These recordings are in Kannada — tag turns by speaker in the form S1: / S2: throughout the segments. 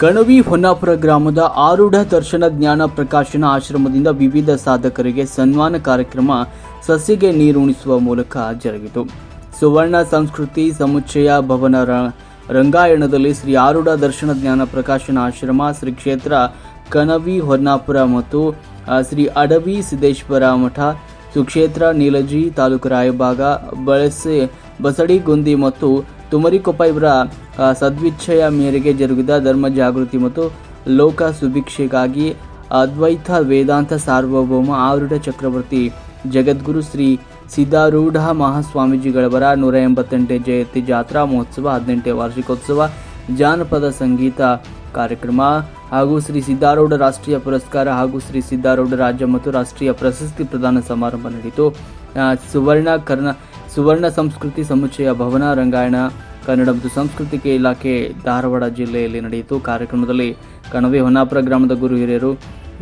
S1: ಕಣವಿ ಹೊನ್ನಾಪುರ ಗ್ರಾಮದ ಆರೂಢ ದರ್ಶನ ಜ್ಞಾನ ಪ್ರಕಾಶನ ಆಶ್ರಮದಿಂದ ವಿವಿಧ ಸಾಧಕರಿಗೆ ಸನ್ಮಾನ ಕಾರ್ಯಕ್ರಮ ಸಸಿಗೆ ನೀರುಣಿಸುವ ಮೂಲಕ ಜರುಗಿತು. ಸುವರ್ಣ ಸಂಸ್ಕೃತಿ, ಸಮುಚ್ಚಯ ಭವನ ರಂಗಾಯಣದಲ್ಲಿ ಶ್ರೀ ಆರೂಢ ದರ್ಶನ ಜ್ಞಾನ ಪ್ರಕಾಶನ ಆಶ್ರಮ, ಶ್ರೀ ಕ್ಷೇತ್ರ ಕಣವಿ ಹೊನ್ನಾಪುರ ಮತ್ತು ಶ್ರೀ ಅಡವಿ ಸಿದ್ದೇಶ್ವರ ಮಠ, ಸುಕ್ಷೇತ್ರ ನೀಲಜಿ ತಾಲೂಕು ರಾಯಭಾಗ, ಬಳಸಿ ಬಸಡಿಗುಂದಿ ಮತ್ತು ತುಮರಿಕೊಪ್ಪ ಇವರ ಸದ್ವಿಚ್ಛೆಯ ಮೇರೆಗೆ ಜರುಗಿದ ಧರ್ಮ ಜಾಗೃತಿ ಮತ್ತು ಲೋಕ ಸುಭಿಕ್ಷೆಗಾಗಿ ಅದ್ವೈತ ವೇದಾಂತ ಸಾರ್ವಭೌಮ ಆರುಢ ಚಕ್ರವರ್ತಿ ಜಗದ್ಗುರು ಶ್ರೀ ಸಿದ್ಧಾರೂಢ ಮಹಾಸ್ವಾಮೀಜಿಗಳವರ ನೂರ ಎಂಬತ್ತೆಂಟನೇ ಜಯಂತಿ ಜಾತ್ರಾ ಮಹೋತ್ಸವ, ಹದಿನೆಂಟನೇ ವಾರ್ಷಿಕೋತ್ಸವ, ಜಾನಪದ ಸಂಗೀತ ಕಾರ್ಯಕ್ರಮ ಹಾಗೂ ಶ್ರೀ ಸಿದ್ಧಾರೂಢ ರಾಷ್ಟ್ರೀಯ ಪುರಸ್ಕಾರ ಹಾಗೂ ಶ್ರೀ ಸಿದ್ಧಾರೂಢ ರಾಜ್ಯ ಮತ್ತು ರಾಷ್ಟ್ರೀಯ ಪ್ರಶಸ್ತಿ ಪ್ರದಾನ ಸಮಾರಂಭ ನಡೆಯಿತು ಸುವರ್ಣ ಕರ್ನ ಸುವರ್ಣ ಸಂಸ್ಕೃತಿ ಸಮುಚ್ಚಯ ಭವನ, ರಂಗಾಯಣ, ಕನ್ನಡ ಮತ್ತು ಸಂಸ್ಕೃತಿಗೆ ಇಲಾಖೆ ಧಾರವಾಡ ಜಿಲ್ಲೆಯಲ್ಲಿ ನಡೆಯಿತು. ಕಾರ್ಯಕ್ರಮದಲ್ಲಿ ಕಣವೆ ಹೊನ್ನಾಪುರ ಗ್ರಾಮದ ಗುರು ಹಿರಿಯರು,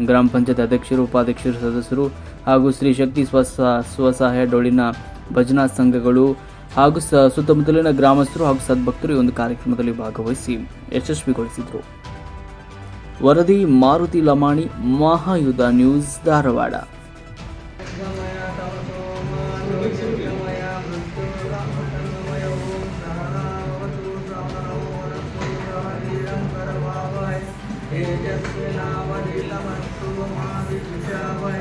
S1: ಗ್ರಾಮ ಪಂಚಾಯತ್ ಅಧ್ಯಕ್ಷರು, ಉಪಾಧ್ಯಕ್ಷರು, ಸದಸ್ಯರು ಹಾಗೂ ಶ್ರೀ ಶಕ್ತಿ ಸ್ವಸ, ಸ್ವಸಹಾಯ ಡೋಳಿನ ಭಜನಾ ಸಂಘಗಳು ಹಾಗೂ ಸುತ್ತಮುತ್ತಲಿನ ಗ್ರಾಮಸ್ಥರು ಹಾಗೂ ಸದ್ಭಕ್ತರು ಈ ಒಂದು ಕಾರ್ಯಕ್ರಮದಲ್ಲಿ ಭಾಗವಹಿಸಿ ಯಶಸ್ವಿಗೊಳಿಸಿದರು. ವರದಿ ಮಾರುತಿ ಲಮಾಣಿ, ಮಹಾಯುಧ ನ್ಯೂಸ್, ಧಾರವಾಡ.
S2: తేజస్వినావనిలమంతు
S3: మా విద్యావై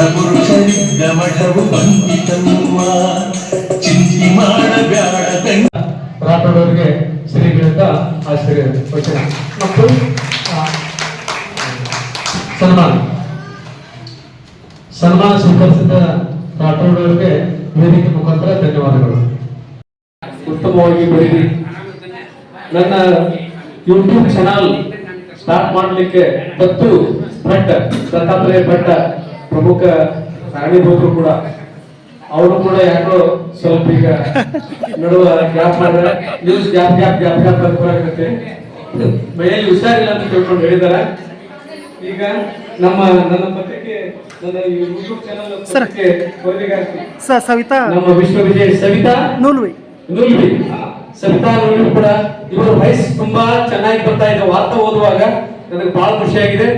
S4: ಸಿದ್ಧ ಮಠವು ಬಂದಿತವ್ವ ಚಿಂತಿ ಮಾಡಬ್ಯಾಡ
S5: ರಾಠೋಡವರಿಗೆ ಶ್ರೀಗಳಿಂದ ಆಶ್ಚರ್ಯ ವಚನ. ಮತ್ತು ಸನ್ಮಾನ. ಸನ್ಮಾನ ಸ್ವೀಕರಿಸಿದ ರಾಠೋಡವರಿಗೆ ವೇದಿಕೆ ಮುಖಾಂತರ ಧನ್ಯವಾದಗಳು. ಉತ್ತಮವಾಗಿ ಬರೀರಿ. ನನ್ನ ಯೂಟ್ಯೂಬ್ ಚಾನಲ್ ಸ್ಟಾರ್ಟ್ ಮಾಡಲಿಕ್ಕೆ ಮತ್ತು ಭಟ್ ದತ್ತಾತ್ರೇಯ ಭಟ್ ಪ್ರಮುಖ ಕಾರಣೀಭೂತರು ಕೂಡ. ಅವರು ಕೂಡ ಯಾಕೋ ಸ್ವಲ್ಪ ಈಗ ನಡುವ ಗ್ಯಾಪ್ ಮಾಡಿದ್ರೆ news gap gap gap gap ಅನುಕೂಲಾಗುತ್ತೆ ಮೈಯಲ್ಲಿ ಹುಷಾರಿಲ್ಲ ಅಂತ ತಿಳ್ಕೊಂಡು ಹೇಳಿದಾರೆ. ಈಗ ನಮ್ಮ ನನ್ನ ಪತ್ರಿಕೆ ನನ್ನ ಯೂಟ್ಯೂಬ್ ಚಾನಲ್ ಪತ್ರಿಕೆ ವರದಿಗಾರ್ತಿ
S6: ಸ ಸವಿತಾ.
S5: ನಮ್ಮ ವಿಶ್ವವಿದ್ಯ ಸವಿತಾ.
S6: ನೂಲ್ವಿ.
S5: ನೂಲ್ವಿ. ಸವಿತಾ ನೂಲ್ವಿ ಕೂಡ ಇವರು ವಯಸ್ಸು ತುಂಬಾ ಚೆನ್ನಾಗಿ ಬರ್ತಾ ಇದೆ. ವಾರ್ತಾ ಓದುವಾಗ ನನಗೆ ಬಹಳ ಖುಷಿಯಾಗಿದೆ.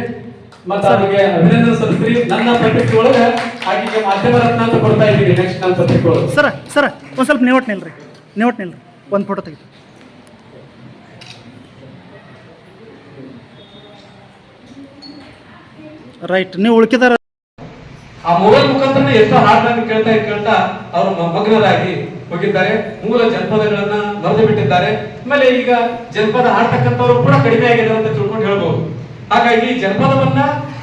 S5: ಮತ್ತೆ ಅವರಿಗೆ ಅಭಿನಂದನೆ ಸಲ್ಲಿಸ್ರಿ ನನ್ನ ಪತ್ರಿಕೆ ಒಳಗೆ ಆಕೆಗೆ ಮಾಧ್ಯಮ ರತ್ನ ಅಂತ ಕೊಡ್ತಾ ಇದ್ದೀನಿ ನೆಕ್ಸ್ಟ್ ನನ್ನ ಪತ್ರಿಕೆ ಒಳಗೆ
S6: ಸರ ಸರ ಒಂದು ಸ್ವಲ್ಪ ನೀವು ನಿಲ್ರಿ. ನೀವು ನಿಲ್ರಿ. ಒಂದು ಫೋಟೋ ತೆಗಿತು ರೈಟ್ ನೀವು ಉಳ್ಕಿದಾರ
S5: ಆ ಮೊಬೈಲ್ ಮುಖಾಂತರ ಎಷ್ಟೋ ಹಾಡನ್ನು ಕೇಳ್ತಾ ಕೇಳ್ತಾ ಅವರು ಮಗ್ನರಾಗಿ ಹೋಗಿದ್ದಾರೆ. ಮೂಲ ಜನಪದಗಳನ್ನ ಮರೆದು ಬಿಟ್ಟಿದ್ದಾರೆ. ಆಮೇಲೆ ಈಗ ಜನಪದ ಹಾಡ್ತಕ್ಕಂಥವ್ರು ಕೂಡ ಕಡಿಮೆ ಆಗಿದೆ ಅಂತ ತಿಳ್ಕೊಂಡು ಹೇಳ್ಬೋದು. ಹಾಗಾಗಿ ಜನಪದವನ್ನ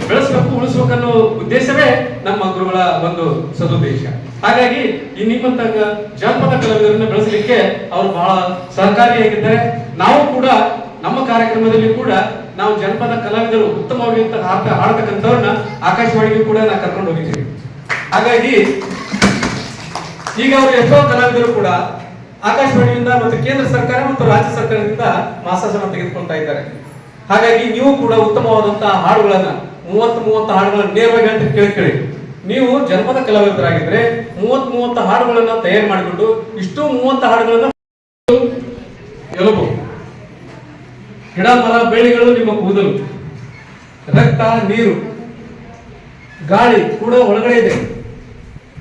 S5: ಬೆಳೆಸಬೇಕು, ಉಳಿಸ್ಬೇಕನ್ನೋ ಉದ್ದೇಶವೇ ನಮ್ಮ ಗುರುಗಳ ಒಂದು ಸದುದ್ದೇಶ. ಹಾಗಾಗಿ ಈ ನಿಮ್ಮಂತ ಜನಪದ ಕಲಾವಿದರನ್ನ ಬೆಳೆಸಲಿಕ್ಕೆ ಅವರು ಬಹಳ ಸಹಕಾರಿಯಾಗಿದ್ದಾರೆ. ನಾವು ಕೂಡ ನಮ್ಮ ಕಾರ್ಯಕ್ರಮದಲ್ಲಿ ಕೂಡ ನಾವು ಜನಪದ ಕಲಾವಿದರು ಉತ್ತಮವಾಗಿ ಹಾಡ್ತ ಹಾಡ್ತಕ್ಕಂಥವ್ರನ್ನ ಆಕಾಶವಾಣಿಗೆ ಕೂಡ ನಾ ಕರ್ಕೊಂಡು ಹೋಗಿದ್ದೀವಿ. ಹಾಗಾಗಿ ಈಗ ಅವರು ಎಷ್ಟೋ ಕಲಾವಿದರು ಕೂಡ ಆಕಾಶವಾಣಿಯಿಂದ ಮತ್ತು ಕೇಂದ್ರ ಸರ್ಕಾರ ಮತ್ತು ರಾಜ್ಯ ಸರ್ಕಾರದಿಂದ ಮಾಸಾಸನ ತೆಗೆದುಕೊಳ್ತಾ ಇದ್ದಾರೆ. ಹಾಗಾಗಿ ನೀವು ಕೂಡ ಉತ್ತಮವಾದಂತಹ ಹಾಡುಗಳನ್ನ ಮೂವತ್ತು ಮೂವತ್ತು ಹಾಡುಗಳನ್ನ ನೇರವಾಗಿ ಅಂತ ಕೇಳ್ಕೊಳ್ಳಿ. ನೀವು ಜನಪದ ಕಲಾವಿದರಾಗಿದ್ರೆ ಮೂವತ್ ಮೂವತ್ತು ಹಾಡುಗಳನ್ನ ತಯಾರು ಮಾಡಿಕೊಂಡು ಇಷ್ಟು ಮೂವತ್ತು ಹಾಡುಗಳನ್ನ ಗಿಡ, ಮರ ಬೆಳೆಗಳು ನಿಮ್ಮ ಕೂದಲು. ರಕ್ತ, ನೀರು. ಗಾಳಿ ಕೂಡ ಒಳಗಡೆ ಇದೆ.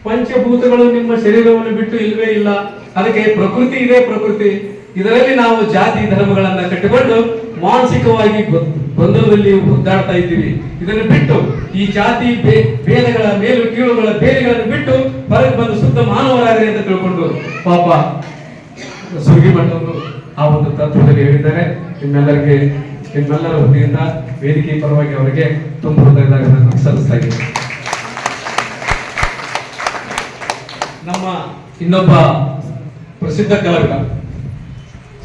S5: ಪಂಚಭೂತಗಳು ನಿಮ್ಮ ಶರೀರವನ್ನು ಬಿಟ್ಟು ಇಲ್ವೇ ಇಲ್ಲ. ಅದಕ್ಕೆ ಪ್ರಕೃತಿ ಇದೆ ಪ್ರಕೃತಿ. ಇದರಲ್ಲಿ ನಾವು ಜಾತಿ ಧರ್ಮಗಳನ್ನ ಕಟ್ಟಿಕೊಂಡು ಮಾನಸಿಕವಾಗಿ ಗೊಂದಲದಲ್ಲಿ ಒದ್ದಾಡ್ತಾ ಇದ್ದೀವಿ. ಇದನ್ನು ಬಿಟ್ಟು ಈ ಜಾತಿ ಭೇದಗಳ ಮೇಲು ಕೀಳುಗಳ ಬೇರೆಗಳನ್ನು ಬಿಟ್ಟು ಹೊರಗೆ ಬಂದು ಶುದ್ಧ ಮಾನವರಾಗಲಿ ಅಂತ ತಿಳ್ಕೊಂಡು ಪಾಪ ಸುರ್ಗಿ ಮಠವನ್ನು ಆ ಒಂದು ತತ್ವದಲ್ಲಿ ಹೇಳಿದ್ದಾರೆ. ನಿಮ್ಮೆಲ್ಲರಿಗೆ, ನಿಮ್ಮೆಲ್ಲರ ಹುದ್ದೆಯಿಂದ ವೇದಿಕೆ ಪರವಾಗಿ ಅವರಿಗೆ ತುಂಬ ಹೃದಯದಾಗ ಇದ್ದೀನಿ ನಮ್ಮ ಇನ್ನೊಬ್ಬ ಪ್ರಸಿದ್ಧ ಕಲಾವಿದ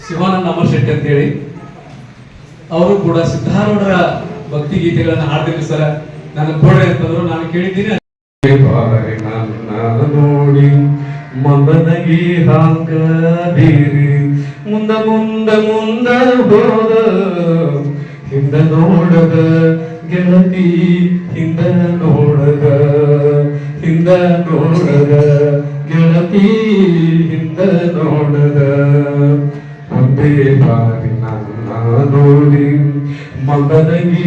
S5: ಶಿವಾನಂದ ಅಮರ್ ಶೆಟ್ಟಿ ಅಂತೇಳಿ. ಅವರು ಕೂಡ ಸಿದ್ಧಾರೂಢರ ಭಕ್ತಿ ಗೀತೆಗಳನ್ನು ಹಾಡ್ತೀನಿ ಸರ್. ನನ್ನ ಬೋರ್ಡ್ ಅಂತಂದ್ರು ನಾನು ಕೇಳಿದ್ದೀನಿ. ನೋಡಿ ಮಂದನಗಿ ಹಾಕ ಮುಂದ ಮುಂದ ಮುಂದ ಹೋದ, ಹಿಂದ ನೋಡದ ಗೆಳತಿ, ಹಿಂದ ನೋಡದ ಹಿಂದ ನೋಡದ ಗೆಳತಿ, ಹಿಂದ ನೋಡದ. ಒಂದೇ ಬಾರಿ ನೋಡಿ ಮಗನಗಿ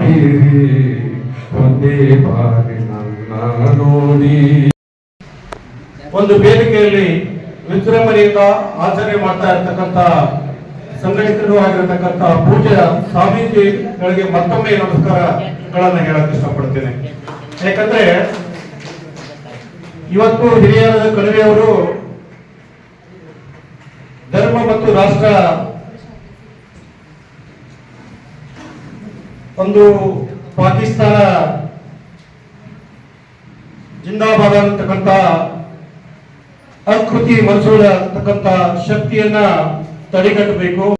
S5: ಬೀರಿ, ಒಂದೇ ಬಾರಿ ನನ್ನ ನೋಡಿ
S7: ಒಂದು ಬೇಡಿಕೆಯಲ್ಲಿ ವಿಜೃಂಭಣೆಯಿಂದ ಆಚರಣೆ ಮಾಡ್ತಾ ಇರ್ತಕ್ಕಂಥ ಸಂಘಟಿತರು ಆಗಿರತಕ್ಕಂಥ ಪೂಜೆ ಸ್ವಾಮೀಜಿಗಳಿಗೆ ಮತ್ತೊಮ್ಮೆ ನಮಸ್ಕಾರಗಳನ್ನು ಹೇಳಕ್ ಇಷ್ಟಪಡ್ತೇನೆ. ಯಾಕಂದ್ರೆ ಇವತ್ತು ಹಿರಿಯರಾದ ಕಣಿವೆಯವರು ಧರ್ಮ ಮತ್ತು ರಾಷ್ಟ್ರ ಒಂದು ಪಾಕಿಸ್ತಾನ ಜಿಂದಾಬಾದ್ ಅಂತಕ್ಕಂಥ ಅಕೃತಿ ಮನಸೂರ ಅಂತಕ್ಕಂಥ ಶಕ್ತಿಯನ್ನ ತಡೆಗಟ್ಟಬೇಕು.